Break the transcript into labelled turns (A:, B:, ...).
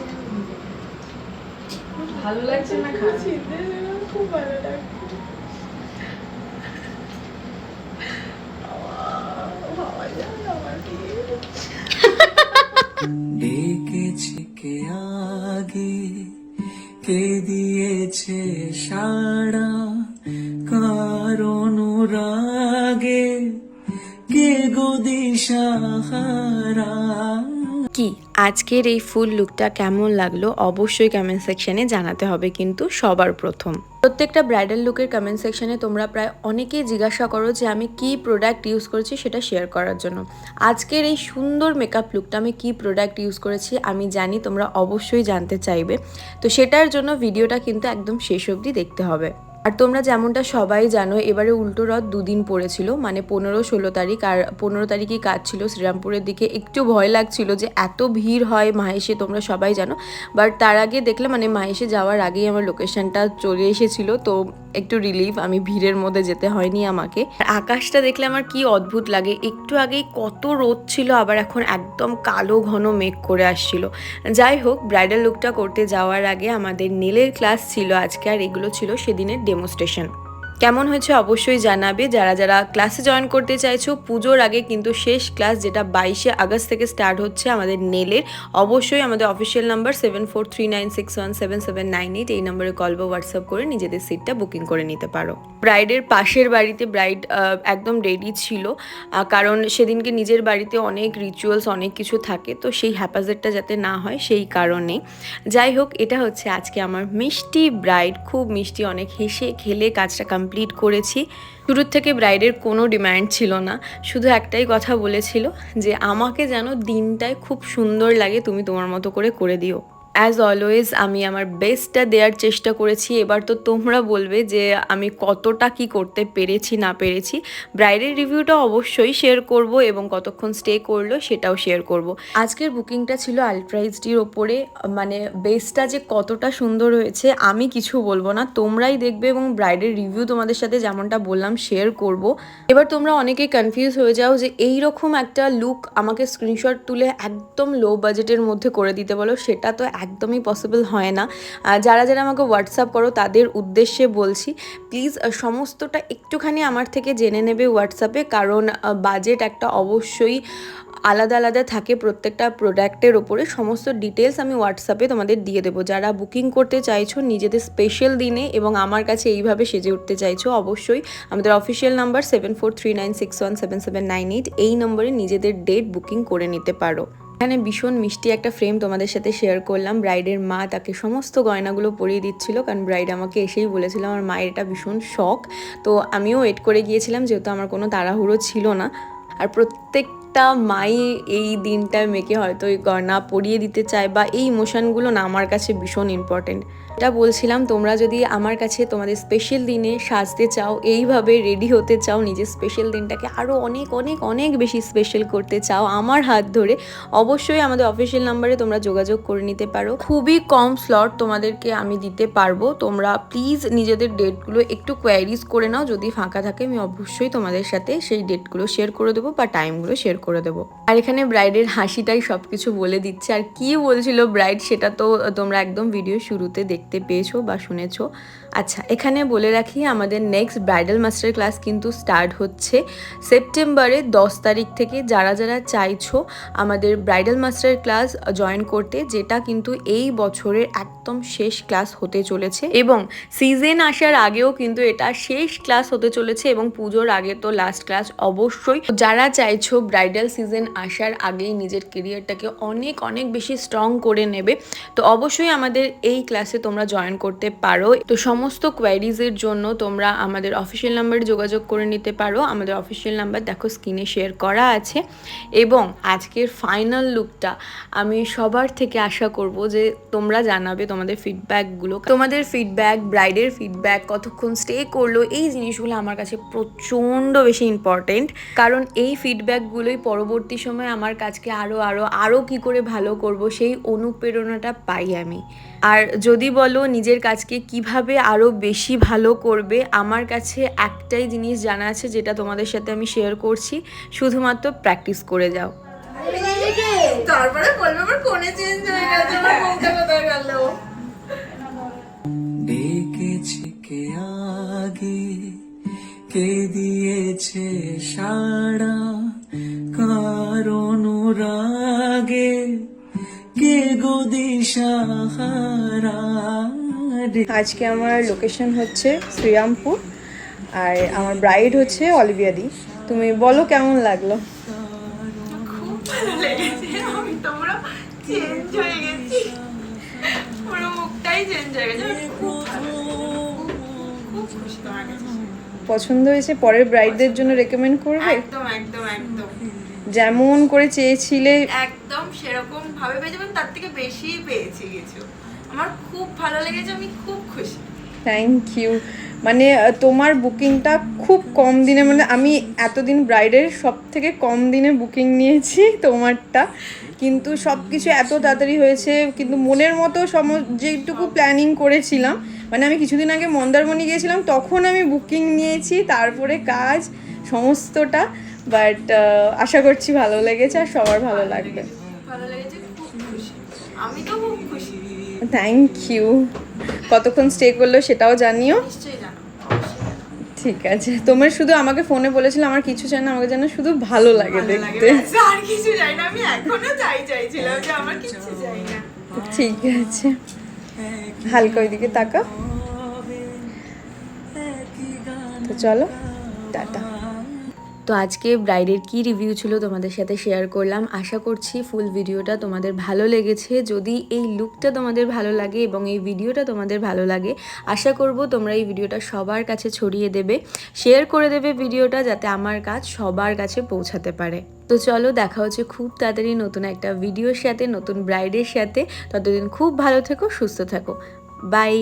A: লাগছে ভালো লাগছে না খারাপ?
B: খুব ভালো লাগছে।
C: ডেকেছে কে আগে কে দিয়েছে সাড়া কারণ রাগে কে গো দিশাহারা?
D: কি আজকের এই ফুল লুকটা কেমন লাগল অবশ্যই কমেন্ট সেকশনে জানাতে হবে কিন্তু সবার প্রথম। প্রত্যেকটা ব্রাইডাল লুকের কমেন্ট সেকশনে তোমরা প্রায় অনেকেই জিজ্ঞাসা করো যে আমি কি প্রোডাক্ট ইউজ করেছি সেটা শেয়ার করার জন্য। আজকের এই সুন্দর মেকআপ লুকটা আমি কি প্রোডাক্ট ইউজ করেছি আমি জানি, তোমরা অবশ্যই জানতে চাইবে। তো সেটার জন্য ভিডিওটা কিন্তু একদম শেষ অবধি দেখতে হবে। আর তোমরা যেমনটা সবাই জানো, এবারে উল্টো রথ দুদিন পড়েছিল মানে পনেরো ষোলো তারিখ, আর পনেরো তারিখই কাজ ছিল শ্রীরামপুরের দিকে। একটু ভয় লাগছিল যে এত ভিড় হয় মাহেশে, তোমরা সবাই জানো। বাট তার আগে দেখলাম মানে মাহেশে যাওয়ার আগেই আমার লোকেশনটা চলে এসেছিল, তো একটু রিলিফ আমি ভিড়ের মধ্যে যেতে হয়নি আমাকে। আকাশটা দেখলে আমার কি অদ্ভুত লাগে, একটু আগেই কত রোদ ছিল, আবার এখন একদম কালো ঘন মেঘ করে আসছিল। যাই হোক ব্রাইডাল লুকটা করতে যাওয়ার আগে আমাদের নেলের ক্লাস ছিল আজকে, আর এগুলো ছিল সেদিনের ডেমোস্ট্রেশন কেমন হয়েছে অবশ্যই জানাবে। যারা যারা ক্লাসে জয়েন করতে চাইছো, পুজোর আগে কিন্তু শেষ ক্লাস যেটা বাইশে আগস্ট থেকে স্টার্ট হচ্ছে আমাদের নেলের, অবশ্যই আমাদের official number seven four three nine six one seven seven nine eight এই নম্বরে কল বা হোয়াটসঅ্যাপ করে নিজেদের সিটটা বুকিং করে নিতে পারো। ব্রাইডের পাশের বাড়িতে ব্রাইড একদম রেডি ছিল কারণ সেদিনকে নিজের বাড়িতে অনেক রিচুয়ালস অনেক কিছু থাকে, তো সেই হ্যাপাজেটটা যাতে না হয় সেই কারণে। যাই হোক, এটা হচ্ছে আজকে আমার মিষ্টি ব্রাইড খুব মিষ্টি, অনেক হেসে, খেলে কাজটা কমপ্লিট করেছি। শুরুর থেকে ব্রাইডের কোনো ডিম্যান্ড ছিল না। শুধু একটাই কথা বলেছিল যে, আমাকে যেন দিনটায় খুব সুন্দর লাগে, তুমি তোমার মতো করে করে দিও। অ্যাজ অলওয়েজ আমি আমার বেস্টটা দেওয়ার চেষ্টা করেছি। এবার তো তোমরা বলবে যে আমি কতটা কি করতে পেরেছি, না পেরেছি। ব্রাইডের রিভিউটা অবশ্যই শেয়ার করব এবং কতক্ষণ স্টে করল সেটাও শেয়ার করব। আজকের বুকিংটা ছিল আলট্রাইজডির ওপরে। মানে বেসটা যে কতটা সুন্দর হয়েছে, আমি কিছু বলব না। তোমরাই দেখবে এবং ব্রাইডের রিভিউ তোমাদের সাথে যেমনটা বললাম শেয়ার করব। এবার তোমরা অনেকেই কনফিউজ হয়ে যাও যে এই রকম একটা লুক আমাকে স্ক্রিনশট তুলে একদম লো বাজেটের মধ্যে করে দিতে বলো, সেটা তো একদমই পসিবল হয় না। যারা যারা আমাকে হোয়াটসঅ্যাপ করো, তাদের উদ্দেশ্যে বলছি প্লিজ সমস্তটা একটুখানি আমার থেকে জেনে নেবে হোয়াটসঅ্যাপে কারণ বাজেট একটা অবশ্যই আলাদা আলাদা থাকে প্রত্যেকটা প্রোডাক্টের ওপরে। সমস্ত ডিটেলস আমি হোয়াটসঅ্যাপে তোমাদের দিয়ে দেবো। যারা বুকিং করতে চাইছো, নিজেদের স্পেশাল দিনে এবং আমার কাছে এইভাবে সেজে উঠতে চাইছো, অবশ্যই আমাদের official number seven four three nine six one seven seven nine eight এই নম্বরে নিজেদের ডেট বুকিং করে নিতে পারো। এখানে ভীষণ মিষ্টি একটা ফ্রেম তোমাদের সাথে শেয়ার করলাম। ব্রাইডের মা তাকে সমস্ত গয়নাগুলো পরিয়ে দিচ্ছিল, কারণ ব্রাইড আমাকে এসেই বলেছিল, আমার মায়ের এটা ভীষণ শখ। তো আমিও ওয়েট করে গিয়েছিলাম, যেহেতু আমার কোনো তাড়াহুড়ো ছিল না। আর প্রত্যেকটা মাই এই দিনটায় মেয়েকে হয়তো গয়না পরিয়ে দিতে চায় বা এই ইমোশনগুলো না আমার কাছে ভীষণ ইম্পর্টেন্ট এটা বলছিলাম, তোমরা যদি আমার কাছে তোমাদের স্পেশাল দিনে সাজতে চাও, এইভাবে রেডি হতে চাও, নিজের স্পেশাল দিনটাকে আরও অনেক অনেক অনেক বেশি স্পেশাল করতে চাও আমার হাত ধরে, অবশ্যই আমাদের অফিসিয়াল নাম্বারে তোমরা যোগাযোগ করে নিতে পারো। খুবই কম স্লট তোমাদেরকে আমি দিতে পারব। তোমরা প্লিজ নিজেদের ডেটগুলো একটু কোয়ারিজ করে নাও, যদি ফাঁকা থাকে আমি অবশ্যই তোমাদের সাথে সেই ডেটগুলো শেয়ার করে দেবো বা টাইমগুলো শেয়ার করে দেবো। আর এখানে ব্রাইডের হাসিটাই সব কিছু বলে দিচ্ছে। আর কি বলছিল ব্রাইড সেটা তো তোমরা একদম ভিডিও শুরুতে দেখতে পেয়েছ বা শুনেছো। আচ্ছা এখানে বলে রাখি, আমাদের নেক্সট ব্রাইডাল মাস্টার ক্লাস কিন্তু স্টার্ট হচ্ছে সেপ্টেম্বরের দশ তারিখ থেকে। যারা যারা চাইছো আমাদের ব্রাইডাল মাস্টার ক্লাস জয়েন করতে, যেটা কিন্তু এই বছরের একদম শেষ ক্লাস হতে চলেছে এবং সিজন আসার আগেও কিন্তু এটা শেষ ক্লাস হতে চলেছে এবং পুজোর আগে তো লাস্ট ক্লাস অবশ্যই। যারা চাইছো ব্রাইডাল সিজন আসার আগেই নিজের কেরিয়ারটাকে অনেক অনেক বেশি স্ট্রং করে নেবে, তো অবশ্যই আমাদের এই ক্লাসে তোমরা জয়েন করতে পারো। তো সমস্ত কোয়ারিজের জন্য তোমরা আমাদের অফিসিয়াল নাম্বারে যোগাযোগ করে নিতে পারো। আমাদের অফিসিয়াল নাম্বার দেখো স্ক্রিনে শেয়ার করা আছে। এবং আজকের ফাইনাল লুকটা আমি সবার থেকে আশা করব যে তোমরা জানাবে তোমাদের ফিডব্যাকগুলো তোমাদের ফিডব্যাক ব্রাইডের ফিডব্যাক কতক্ষণ স্টে করল, এই জিনিসগুলো আমার কাছে প্রচণ্ড বেশি ইম্পর্টেন্ট কারণ এই ফিডব্যাকগুলোই পরবর্তী সময় আমার কাছকে আরও আরও আরও কী করে ভালো করব সেই অনুপ্রেরণাটা পাই আমি। আর যদি বলো নিজের কাজকে কীভাবে আরও বেশি ভালো করবে আমার কাছে একটাই জিনিস জানা আছে যেটা তোমাদের সাথে আমি শেয়ার করছি শুধুমাত্র প্র্যাকটিস করে যাও।
B: তারপরে কে আগে
C: কে দিয়েছে সারা
D: আজকে আমার লোকেশন হচ্ছে শ্রীরামপুর আর আমার ব্রাইড হচ্ছে অলিভিয়া দি। তুমি বলো কেমন লাগল?
B: খুব ভালো লেগেছে। আমি তোমরা চেঞ্জ হয়ে গেছি। পুরো মুখটাই চেঞ্জ হয়ে গেছে। আমি খুব ভালো লেগেছে। খুব খুশি তোমার কাছে।
D: পছন্দ হয়েছে পরের ব্রাইডদের জন্য রেকমেন্ড করবে?
B: একদম একদম একদম।
D: যেমন করে চেয়েছিলে।
B: একদম সেরকম ভাবে পেয়েছি। এবং তার থেকে বেশি পেয়েছি কিছু। আমার খুব ভালো লেগেছে আমি খুব খুশি।
D: থ্যাংক ইউ মানে তোমার বুকিংটা খুব কম দিনে মানে আমি এতদিন ব্রাইডের সব থেকে কম দিনে বুকিং নিয়েছি তোমারটা। কিন্তু সব কিছু এত তাড়াতাড়ি হয়েছে কিন্তু মনের মতো সম যেটুকু প্ল্যানিং করেছিলাম মানে আমি কিছুদিন আগে মন্দারমণি গিয়েছিলাম তখন আমি বুকিং নিয়েছি তারপরে কাজ সমস্তটা। বাট আশা করছি ভালো লেগেছে আর সবার ভালো লাগবে।
B: ভালো লেগেছে। আমি তো খুব খুশি।
D: থ্যাংক ইউ কতক্ষণ স্টে করল সেটাও জানিও। ঠিক আছে। তোমার শুধু আমাকে ফোনে বলেছিল আমার কিছু চাই না আমাকে যেন শুধু ভালো লাগে দেখতে।
B: আর কিছু চাই না আমি এখনও চাই চাইছিলাম যে আমার কিছু চাই না।
D: ঠিক আছে। হালকা ওইদিকে তাকা তো চলো টাটা। তো আজকে ব্রাইডের কি রিভিউ ছিল তোমাদের সাথে শেয়ার করলাম। আশা করছি ফুল ভিডিওটা তোমাদের ভালো লেগেছে। যদি এই লুকটা তোমাদের ভালো লাগে এবং এই ভিডিওটা তোমাদের ভালো লাগে, আশা করব তোমরা এই ভিডিওটা সবার কাছে ছড়িয়ে দেবে, শেয়ার করে দেবে ভিডিওটা যাতে আমার কাজ সবার কাছে পৌঁছাতে পারে। তো চলো দেখা হচ্ছে খুব তাড়াতাড়ি নতুন একটা ভিডিওর সাথে, নতুন ব্রাইডের সাথে। ততদিন খুব ভালো থেকো, সুস্থ থাকো। বাই।